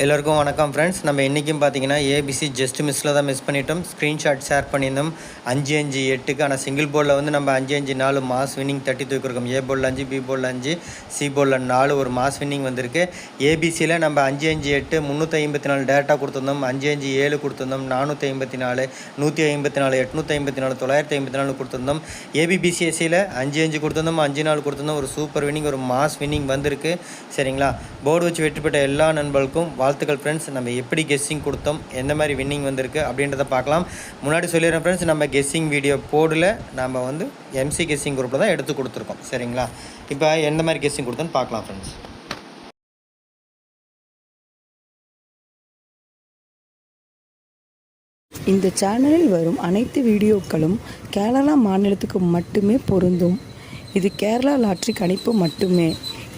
எல்லோருக்கும் வணக்கம் ஃப்ரெண்ட்ஸ் நம்ம இன்றைக்கும் பார்த்தீங்கன்னா ஏபிசி ஜஸ்ட் மிஸ்ஸில் தான் மிஸ் பண்ணிட்டோம். ஸ்க்ரீன்ஷாட் ஷேர் பண்ணியிருந்தோம். அஞ்சு அஞ்சு எட்டுக்கு ஆனால் சிங்கிள் போர்டில் வந்து நம்ம அஞ்சு அஞ்சு நாலு மாஸ் வின்னிங் தட்டி தூக்கிருக்கோம் ஏ போர்டில் அஞ்சு பி போர்டில் அஞ்சு சி போர்டில் நாலு ஒரு மாஸ் வின்னிங் வந்திருக்கு. ஏபிசியில் நம்ம அஞ்சு அஞ்சு எட்டு முந்நூற்றி ஐம்பத்தி நாலு டேட்டா கொடுத்துருந்தோம். அஞ்சு அஞ்சு ஏழு கொடுத்துருந்தோம். நானூற்றி ஐம்பத்தி நாலு நூற்றி ஐம்பத்தி நாலு எட்நூற்றி ஐம்பத்தி நாலு தொள்ளாயிரத்தி ஐம்பத்தி நாலு கொடுத்துருந்தோம். ஏபிபிசிஎஸ்சியில் அஞ்சு அஞ்சு கொடுத்துருந்தோம். அஞ்சு நாலு கொடுத்துருந்தோம். ஒரு சூப்பர் வின்னிங் ஒரு மாஸ் வின்னிங் வந்திருக்கு. சரிங்களா? போர்டு வச்சு வெற்றி பெற்ற எல்லா நண்பர்களுக்கும் வாழ்த்துக்கள் ஃப்ரெண்ட்ஸ் நம்ம எப்படி கெஸ்ஸிங் கொடுத்தோம் எந்த மாதிரி வின்னிங் வந்திருக்கு அப்படின்றத பார்க்கலாம். முன்னாடி சொல்லிடுறேன் ஃப்ரெண்ட்ஸ் நம்ம கெஸ்ஸிங் வீடியோ போர்டில் நம்ம வந்து எம்சி கெஸ்ஸிங் குரூப்பில் தான் எடுத்து கொடுத்துருக்கோம். சரிங்களா? இப்போ எந்த மாதிரி கெஸ்ஸிங் கொடுத்தோன்னு பார்க்கலாம் ஃப்ரெண்ட்ஸ் இந்த சேனலில் வரும் அனைத்து வீடியோக்களும் கேரளா மாநிலத்துக்கு மட்டுமே பொருந்தும். இது கேரளா லாட்ரி கணிப்பு மட்டுமே.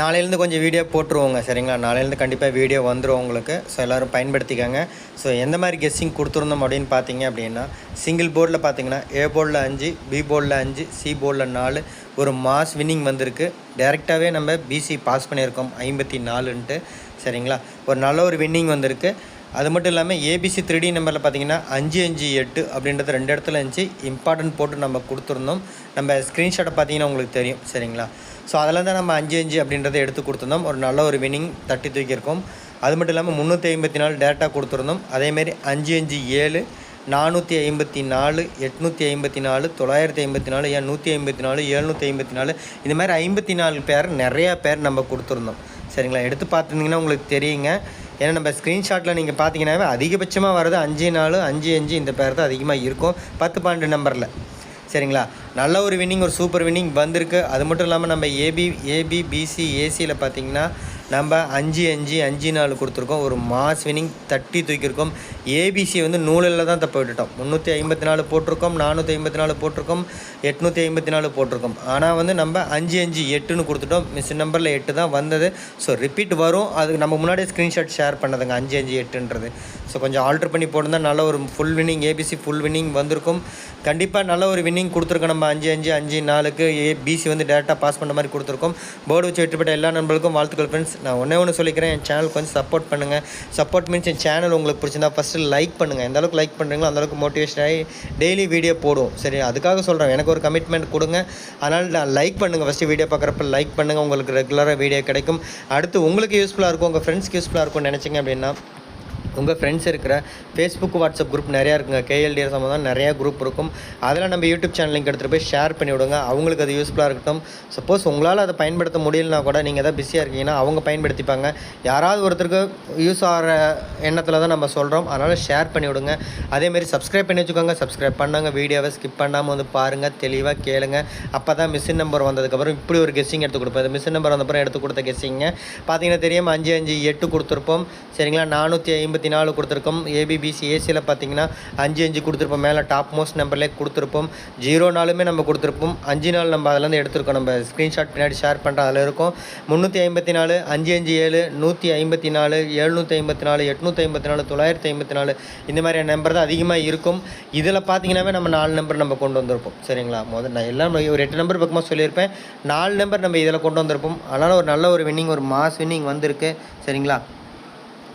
நாளையிலேருந்து கொஞ்சம் வீடியோ போட்டுருவோங்க சரிங்களா? நாளையிலேருந்து கண்டிப்பாக வீடியோ வந்துடும் உங்களுக்கு. ஸோ எல்லோரும் பயன்படுத்திக்கோங்க. ஸோ எந்த மாதிரி கெஸ்ஸிங் கொடுத்துருந்தோம் அப்படின்னு பார்த்தீங்க அப்படின்னா சிங்கிள் போர்டில் பார்த்தீங்கன்னா ஏ போர்டில் அஞ்சு பி போர்டில் அஞ்சு சி போர்டில் நாலு ஒரு மாஸ் வின்னிங் வந்திருக்கு. டேரெக்டாகவே நம்ம பிசி பாஸ் பண்ணியிருக்கோம் ஐம்பத்தி நாலுன்ட்டு. சரிங்களா? ஒரு நல்ல ஒரு வின்னிங் வந்திருக்கு. அது மட்டும் இல்லாமல் ஏபிசி த்ரீ நம்பரில் பார்த்தீங்கன்னா அஞ்சு அஞ்சு எட்டு அப்படின்றது ரெண்டு இடத்துல இருந்துச்சு. இம்பார்ட்டன்ட் போட்டு நம்ம கொடுத்துருந்தோம். நம்ம ஸ்க்ரீன்ஷாட்டை பார்த்தீங்கன்னா உங்களுக்கு தெரியும். சரிங்களா? ஸோ அதில் தான் நம்ம அஞ்சு அஞ்சு அப்படின்றத எடுத்து கொடுத்துருந்தோம். ஒரு நல்ல ஒரு வின்னிங் தட்டி தூக்கியிருக்கோம். அது மட்டும் இல்லாமல் முந்நூற்றி ஐம்பத்தி நாலு டேட்டா கொடுத்துருந்தோம். அதேமாரி அஞ்சு அஞ்சு ஏழு நானூற்றி ஐம்பத்தி நாலு எட்நூற்றி ஐம்பத்தி நாலு தொள்ளாயிரத்தி ஐம்பத்தி நாலு ஏன் நூற்றி ஐம்பத்தி நாலு எழுநூற்றி ஐம்பத்தி நாலு இந்த மாதிரி ஐம்பத்தி நாலு பேர் நிறையா பேர் நம்ம கொடுத்துருந்தோம். சரிங்களா? எடுத்து பார்த்துருந்தீங்கன்னா உங்களுக்கு தெரியுங்க. ஏன்னா நம்ம ஸ்க்ரீன்ஷாட்டில் நீங்கள் பார்த்தீங்கன்னாவே அதிகபட்சமாக வர்றது அஞ்சு நாலு அஞ்சு அஞ்சு இந்த பேர் தான் அதிகமாக இருக்கும். பத்து பன்னெண்டு நம்பரில் சரிங்களா? நல்ல ஒரு வின்னிங் ஒரு சூப்பர் வின்னிங் வந்திருக்கு. அது மட்டும் இல்லாமல் நம்ம ஏபி ஏபி பிசி ஏசியில் பார்த்தீங்கன்னா நம்ம அஞ்சு அஞ்சு அஞ்சு நாலு கொடுத்துருக்கோம். ஒரு மாஸ் வின்னிங் தட்டி தூக்கியிருக்கோம். ஏபிசி வந்து நூலில் தான் தப்ப விட்டுட்டோம். முந்நூற்றி ஐம்பத்தி நாலு போட்டிருக்கோம் நானூற்றி ஐம்பத்தி நாலு போட்டிருக்கோம் எட்நூற்றி ஐம்பத்தி நாலு போட்டிருக்கோம். ஆனால் வந்து நம்ம அஞ்சு அஞ்சு எட்டுன்னு கொடுத்துட்டோம். மிஸ் நம்பரில் எட்டு தான் வந்தது. ஸோ ரிப்பீட் வரும். அது நம்ம முன்னாடியே ஸ்க்ரீன்ஷாட் ஷேர் பண்ணதுங்க. அஞ்சு அஞ்சு எட்டுன்றது. ஸோ கொஞ்சம் ஆல்ட்ரு பண்ணி போட்டிருந்தா நல்ல ஒரு full winning ABC full winning வந்திருக்கும். கண்டிப்பாக நல்ல ஒரு வின்னிங் கொடுத்துருக்கோம். நம்ம அஞ்சு அஞ்சு அஞ்சு நாலுக்கு ஏ பிசி வந்து டேரெக்டாக பாஸ் பண்ண மாதிரி கொடுத்துருக்கோம். போர்டு வச்சு வெற்றிப்பட்ட எல்லா நண்பர்களுக்கும் வாழ்த்துக்கள் ஃப்ரெண்ட்ஸ் நான் ஒன்றே ஒன்று சொல்லிக்கிறேன். என் சேனல் கொஞ்சம் சப்போர்ட் பண்ணுங்கள் சப்போர்ட் மீன்ஸ் என் சேனல் உங்களுக்கு பிடிச்சிருந்தா ஃபஸ்ட்டு லைக் பண்ணுங்கள் எந்த அளவுக்கு லைக் பண்ணுறீங்களோ அந்தளவுக்கு மோட்டிவேஷன் ஆகி டெய்லி வீடியோ போடுவோம். சரி அதுக்காக சொல்கிறேன் எனக்கு ஒரு கமிட்மெண்ட் கொடுங்க. அதனால் நான் லைக் பண்ணுங்கள் ஃபஸ்ட்டு வீடியோ பார்க்குறப்ப லைக் பண்ணுங்கள் உங்களுக்கு ரெகுலராக வீடியோ கிடைக்கும். அடுத்து உங்களுக்கு யூஸ்ஃபுல்லாக இருக்கும். உங்கள் ஃப்ரெண்ட்ஸ்க்கு யூஸ்ஃபுல்லாக இருக்கும்னு நினச்சிங்க அப்படின்னா உங்கள் ஃப்ரெண்ட்ஸ் இருக்கிற ஃபேஸ்புக் வாட்ஸ்அப் குரூப் நிறையா இருக்குங்க. கேஎல்டிஆர் சம்மந்தம் நிறையா குரூப் இருக்கும். அதில் நம்ம யூடியூப் சேனல் லிங்க் எடுத்துகிட்டு போய் ஷேர் பண்ணி விடுங்க. அவங்களுக்கு அது யூஸ்ஃபுல்லாக இருக்கட்டும். சப்போஸ் உங்களால் அதை பயன்படுத்த முடியலனா கூட நீங்கள் எதாவது பிஸியாக இருக்கீங்கன்னா அவங்க பயன்படுத்திப்பாங்க. யாராவது ஒருத்தருக்கு யூஸ் ஆகிற எண்ணத்தில் தான் நம்ம சொல்கிறோம் அதனால் ஷேர் பண்ணி விடுங்க. அதேமாரி சப்ஸ்கிரைப் பண்ணி வச்சுக்கோங்க. சப்ஸ்கிரைப் பண்ணாங்க. வீடியோவை ஸ்கிப் பண்ணாமல் வந்து பாருங்கள் தெளிவாக கேளுங்க. அப்போ தான் மிஷின் நம்பர் வந்ததுக்கப்புறம் இப்படி ஒரு கெஸ்ஸிங் எடுத்து கொடுப்போம். மிஷின் நம்பர் வந்தப்புறம் எடுத்து கொடுத்த கெஸ்ஸிங்க பார்த்தீங்கன்னா தெரியும். அஞ்சு அஞ்சு எட்டு கொடுத்துருப்போம். சரிங்களா? நானூற்றி ஐம்பத்தி நாலு கொடுத்துருக்கோம். ஏபிபிசி ஏசியில் பார்த்தீங்கன்னா அஞ்சு அஞ்சு கொடுத்துருப்போம். மேலே டாப் மோஸ்ட் நம்பர்லேயே கொடுத்துருப்போம். ஜீரோ நாலுமே நம்ம கொடுத்துருப்போம். அஞ்சு நாள் நம்ம அதுலேருந்து எடுத்துருக்கோம். நம்ம ஸ்க்ரீன்ஷாட் பின்னாடி ஷேர் பண்ணுறோம் அதில் இருக்கும். முந்நூற்றி ஐம்பத்தி நாலு அஞ்சு அஞ்சு ஏழு நூற்றி ஐம்பத்தி நாலு எழுநூற்றி ஐம்பத்தி நாலு எட்நூற்றி ஐம்பத்தி நாலு தொள்ளாயிரத்தி ஐம்பத்தி நாலு இந்த மாதிரியான நம்பர் தான் அதிகமாக இருக்கும். இதில் பார்த்தீங்கன்னாவே நம்ம நாலு நம்பர் நம்ம கொண்டு வந்திருப்போம். சரிங்களா? முதல் நான் எல்லாம் ஒரு எட்டு நம்பர் பக்கமாக சொல்லியிருப்பேன். நாலு நம்பர் நம்ம இதில் கொண்டு வந்திருப்போம். அதனால் ஒரு நல்ல ஒரு வின்னிங் ஒரு மாஸ் வின்னிங் வந்திருக்கு. சரிங்களா?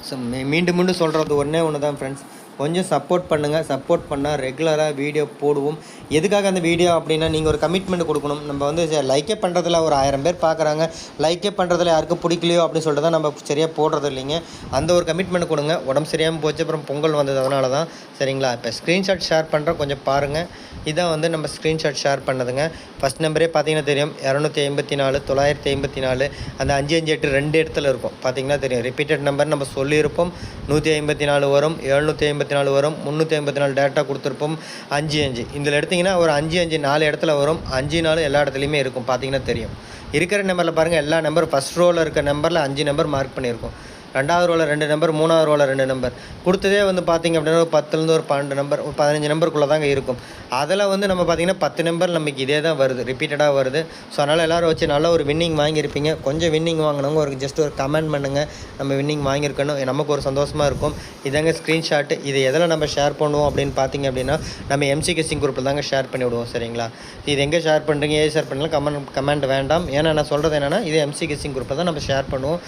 ஸோ மீண்டும் மீண்டும் சொல்கிறது ஒன்றே ஒன்று தான் ஃப்ரெண்ட்ஸ் கொஞ்சம் சப்போர்ட் பண்ணுங்கள் சப்போர்ட் பண்ணால் ரெகுலராக வீடியோ போடுவோம். எதுக்காக அந்த வீடியோ அப்படின்னா நீங்கள் ஒரு கமிட்மெண்ட் கொடுக்கணும். நம்ம வந்து லைக்கே பண்ணுறதுல ஒரு ஆயிரம் பேர் பார்க்குறாங்க லைக்கே பண்ணுறதுல யாருக்கும் பிடிக்கலையோ அப்படின்னு சொல்லிட்டு தான் நம்ம சரியாக போடுறது இல்லைங்க. அந்த ஒரு கமிட்மெண்ட் கொடுங்க. உடம்பு சரியாமல் போச்சு அப்புறம் பொங்கல் வந்தது அதனால தான் சரிங்களா? இப்போ ஸ்க்ரீன்ஷாட் ஷேர் பண்ணுறோம் கொஞ்சம் பாருங்கள் இதான் வந்து நம்ம ஸ்க்ரீன்ஷாட் ஷேர் பண்ணதுங்க. ஃபஸ்ட் நம்பரே பார்த்தீங்கன்னா தெரியும். இரநூத்தி ஐம்பத்தி நாலு தொள்ளாயிரத்தி ஐம்பத்தி நாலு. அந்த அஞ்சு அஞ்சு எட்டு ரெண்டு இடத்துல இருக்கும். பார்த்தீங்கன்னா தெரியும். ரிப்பீட்டட் நம்பர் நம்ம சொல்லியிருப்போம். நூற்றி ஐம்பத்தி நாலு வரும். எழுநூற்றி ஐம்பத்தி நாலு வரும். முந்நூற்றி ஐம்பத்தி நாலு டேட்டா கொடுத்துருப்போம். அஞ்சு அஞ்சு. இதில் எடுத்திங்கன்னா ஒரு அஞ்சு அஞ்சு நாலு இடத்துல வரும். அஞ்சு நாலு எல்லா இடத்துலையுமே இருக்கும். பார்த்தீங்கன்னா தெரியும். இருக்கிற நம்பரில் பாருங்கள் எல்லா நம்பர் ஃபஸ்ட் ரோவில் இருக்க நம்பரில் அஞ்சு நம்பர் மார்க் பண்ணியிருக்கோம். ரெண்டாவது ரோவில் ரெண்டு நம்பர் மூணாவது ரோவில் ரெண்டு நம்பர் கொடுத்ததே வந்து பார்த்திங்க அப்படின்னா ஒரு பத்துலேருந்து ஒரு பன்னெண்டு நம்பர் ஒரு பதினஞ்சு நம்பருக்குள்ளே தாங்க இருக்கும். அதில் வந்து நம்ம பார்த்தீங்கன்னா பத்து நம்பர் நமக்கு இதே தான் வருது ரிப்பீட்டடாக வருது. ஸோ அதனால் எல்லோரும் வச்சு நல்ல ஒரு வின்னிங் வாங்கியிருப்பீங்க. கொஞ்சம் வின்னிங் வாங்கினவங்க ஒரு ஜஸ்ட் ஒரு கமெண்ட் பண்ணுங்கள் நம்ம வின்னிங் வாங்கியிருக்கணும். நமக்கு ஒரு சந்தோஷமாக இருக்கும். இதாங்க ஸ்க்ரீன்ஷாட் இது எதில் நம்ம ஷேர் பண்ணுவோம் அப்படின்னு பார்த்தீங்க அப்படின்னா நம்ம எம்சி கெஸ்டிங் குரூப்பில் தாங்க ஷேர் பண்ணி விடுவோம் சரிங்களா? இது எங்கே ஷேர் பண்ணுறீங்க ஏ ஷேர் பண்ணலாம் கமெண்ட் கமெண்ட் வேண்டாம். ஏன்னா நான் சொல்கிறது என்னென்னா இது எம்சி கெஸ்டிங் குரூப்பில் தான் நம்ம ஷேர் பண்ணுவோம்.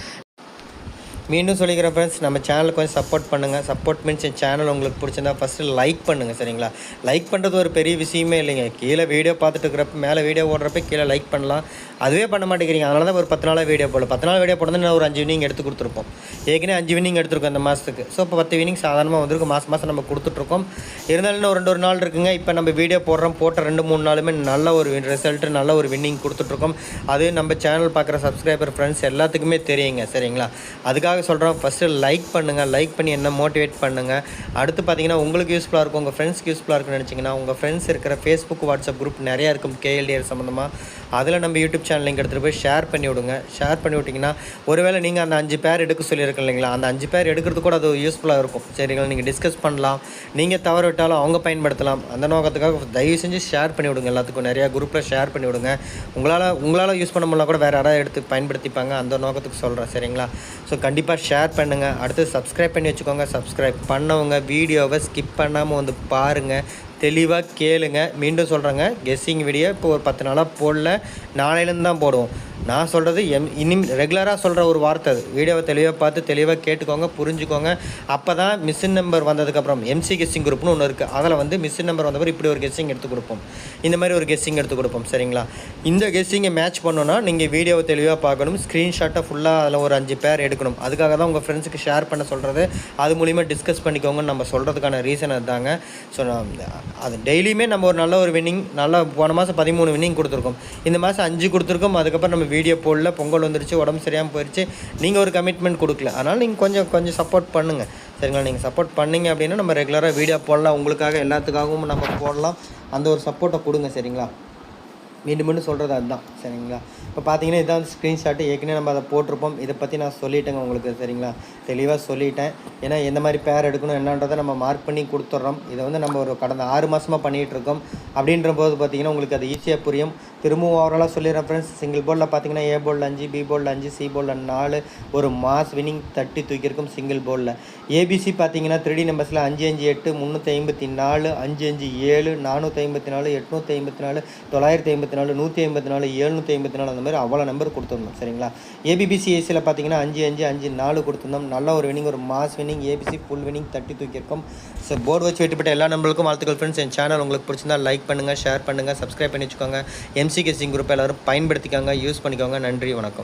மீண்டும் சொல்லிக்கிறேன் ஃப்ரெண்ட்ஸ் நம்ம சேனலுக்கு கொஞ்சம் சப்போர்ட் பண்ணுங்கள் சப்போர்ட் மீன்ஸ் என் சேனல் உங்களுக்கு பிடிச்சிருந்தா ஃபஸ்ட்டு லைக் பண்ணுங்கள் சரிங்களா? லைக் பண்ணுறது ஒரு பெரிய விஷயமே இல்லைங்க. கீழே வீடியோ பார்த்துட்டு இருக்கிறப்ப மேலே வீடியோ ஓடுறப்ப கீழே லைக் பண்ணலாம். அதுவே பண்ண மாட்டேங்கிறீங்க. அதனால தான் ஒரு பத்து நாளாக வீடியோ போடல. பத்து நாள் வீடியோ போடுறது நான் ஒரு அஞ்சு வினிங் எடுத்து கொடுத்துருப்போம். ஏற்கனவே அஞ்சு வினிங் எடுத்துருக்கோம் இந்த மாதத்துக்கு ஸோ இப்போ பத்து வினிங் சாதாரணமாக வந்திருக்கு. மாதம் மாதம் நம்ம கொடுத்துட்ருக்கோம். இருந்தாலும் இன்னும் ரெண்டு ஒரு நாள் இருக்குங்க. இப்போ நம்ம வீடியோ போடுறோம். போட்ட ரெண்டு மூணு நாளுமே நல்ல ஒரு ரிசல்ட்டு நல்ல ஒரு வின்னிங் கொடுத்துட்ருக்கோம். அது நம்ம சேனல் பார்க்குற சப்ஸ்கிரைபர் ஃப்ரெண்ட்ஸ் எல்லாத்துக்குமே தெரியுங்க. சரிங்களா? அதுக்காக சொல்கிறோம் ஃபஸ்ட்டு லைக் பண்ணுங்கள் லைக் பண்ணி என்ன மோட்டிவேட் பண்ணுங்கள் அடுத்து பார்த்தீங்கன்னா உங்களுக்கு யூஸ்ஃபுல்லாக இருக்கும். உங்கள் ஃப்ரெண்ட்ஸ்க்கு யூஸ்ஃபுல்லாக இருக்குன்னு நினச்சிங்கன்னா உங்கள் ஃப்ரெண்ட்ஸ் இருக்கிற ஃபேஸ்புக் வாட்ஸ்அப் குரூப் நிறையா இருக்கும். கேஎல்டிஆர் சம்மந்தமாக அதில் நம்ம யூடியூப் சேனல் லிங்க் எடுத்துகிட்டு போய் ஷேர் பண்ணி விடுங்க. ஷேர் பண்ணி விட்டிங்கன்னா ஒருவேளை நீங்கள் அந்த அஞ்சு பேர் எடுக்க சொல்லியிருக்கோம் இல்லைங்களா? அந்த அஞ்சு பேர் எடுக்கிறது கூட அது யூஸ்ஃபுல்லாக இருக்கும். சரிங்களா? நீங்கள் டிஸ்கஸ் பண்ணலாம். நீங்கள் தவறு விட்டாலும் அவங்க பயன்படுத்தலாம். அந்த நோக்கத்துக்காக தயவு செஞ்சு ஷேர் பண்ணி விடுங்க. எல்லாத்துக்கும் நிறையா குரூப்பில் ஷேர் பண்ணி விடுங்க. உங்களால் உங்களால் யூஸ் பண்ண முடியல கூட வேறு யாராவது எடுத்து பயன்படுத்திப்பாங்க. அந்த நோக்கத்துக்கு சொல்கிறேன் சரிங்களா? ஸோ கண்டிப்பாக கண்டிப்பாக ஷேர் பண்ணுங்கள் அடுத்து சப்ஸ்கிரைப் பண்ணி வச்சுக்கோங்க. சப்ஸ்கிரைப் பண்ணவங்க வீடியோவை ஸ்கிப் பண்ணாமல் வந்து பாருங்கள் தெளிவாக கேளுங்க. மீண்டும் சொல்கிறேங்க கெஸ்ஸிங் வீடியோ இப்போ ஒரு பத்து நாளாக போடல. நாளையிலேருந்து தான் போடுவோம். நான் சொல்கிறது எம் இனி ரெகுலராக சொல்கிற ஒரு வார்த்தை அது. வீடியோவை தெளிவாக பார்த்து தெளிவாக கேட்டுக்கோங்க புரிஞ்சுக்கோங்க. அப்போ தான் மிஸ்ஸின் நம்பர் வந்ததுக்கப்புறம் எம்சி கெஸ்ஸிங் குரூப்னு ஒன்று இருக்குது அதில் வந்து மிஸ்ஸின் நம்பர் வந்தப்பறம் இப்படி ஒரு கெஸ்ஸிங் எடுத்து கொடுப்போம். இந்த மாதிரி ஒரு கெஸ்ஸிங் எடுத்து கொடுப்போம். சரிங்களா? இந்த கெஸ்ஸிங்கை மேட்ச் பண்ணோன்னா நீங்கள் வீடியோவை தெளிவாக பார்க்கணும். ஸ்க்ரீன்ஷாட்டை ஃபுல்லாக அதில் ஒரு அஞ்சு பேர் எடுக்கணும். அதுக்காக தான் உங்கள் ஃப்ரெண்ட்ஸுக்கு ஷேர் பண்ண சொல்கிறது அது மூலிமா டிஸ்கஸ் பண்ணிக்கோங்கன்னு நம்ம சொல்கிறதுக்கான ரீசன் அதுதாங்க. ஸோ நான் அது டெய்லியுமே நம்ம ஒரு நல்ல ஒரு வின்னிங் நல்லா போன மாதம் பதிமூணு வின்னிங் கொடுத்துருக்கோம். இந்த மாதம் அஞ்சு கொடுத்துருக்கோம். அதுக்கப்புறம் நம்ம வீடியோ போடல பொங்கல் வந்துருச்சு உடம்பு சரியாமல் போயிடுச்சு நீங்கள் ஒரு கமிட்மெண்ட் கொடுக்கல. அதனால் நீங்கள் கொஞ்சம் கொஞ்சம் சப்போர்ட் பண்ணுங்கள் சரிங்களா? நீங்கள் சப்போர்ட் பண்ணீங்க அப்படின்னா நம்ம ரெகுலராக வீடியோ போடலாம். உங்களுக்காக எல்லாத்துக்காகவும் நம்ம போடலாம். அந்த ஒரு சப்போர்ட்டை கொடுங்க சரிங்களா? மீண்டும் மீண்டும் சொல்கிறது அதுதான். சரிங்களா? இப்போ பார்த்தீங்கன்னா இதான் ஸ்க்ரீன்ஷாட்டு ஏற்கனவே நம்ம அதை போட்டிருப்போம். இதை பற்றி நான் சொல்லிட்டேங்க உங்களுக்கு சரிங்களா? தெளிவாக சொல்லிட்டேன். ஏன்னா எந்த மாதிரி பேர் எடுக்கணும் என்னன்றதை நம்ம மார்க் பண்ணி கொடுத்துட்றோம் இதை வந்து நம்ம ஒரு கடந்த ஆறு மாதமாக பண்ணிகிட்டு இருக்கோம். அப்படின்ற போது பார்த்தீங்கன்னா உங்களுக்கு அது ஈஸியாக புரியும். திரும்பவும் ஓவராலாக சொல்லிடுறேன் ஃப்ரெண்ட்ஸ் சிங்கிள் போர்டில் பார்த்தீங்கன்னா ஏ போர்டில் அஞ்சு பி போர்டில் அஞ்சு சி போர்டில் நாலு ஒரு மாஸ் வின்னிங் தட்டி தூக்கியிருக்கும் சிங்கிள் போர்டில் ஏபிசி பார்த்தீங்கன்னா த்ரீ நம்பர்ஸில் அஞ்சு அஞ்சு எட்டு முந்நூற்றி ஐம்பத்தி நாலு அஞ்சு அஞ்சு ஏழு நானூற்றி ஐம்பத்தி நாலு எட்நூற்றி ஐம்பத்தி நாலு தொள்ளாயிரத்தி ஐம்பத்தி நாலு நூற்றி ஐம்பத்தி நாலு எழுநூற்றி ஐம்பத்தி நாலு அந்த மாதிரி அவ்வளோ நம்பர் கொடுத்துருந்தோம் சரிங்களா? ஏபிபிசி ஏசியில் பார்த்தீங்கன்னா அஞ்சு அஞ்சு அஞ்சு நாலு கொடுத்துருந்தோம். நல்ல ஒரு வினிங் ஒரு mass winning ABC full winning தட்டி தூக்கியிருக்கோம். ஸோ போர்டு வச்சு வெட்டிப்பட்ட எல்லா நம்பருக்கும் வாழ்த்துக்கள் ஃப்ரெண்ட்ஸ் என் சேனல் உங்களுக்கு பிடிச்சிருந்தா லைக் பண்ணுங்கள் ஷேர் பண்ணுங்கள் சப்ஸ்கிரைப் பண்ணி வச்சுக்கோங்க. எம்சிகேசிங் குரூப் எல்லோரும் பயன்படுத்திக்கோங்க யூஸ் பண்ணிக்கோங்க. நன்றி வணக்கம்.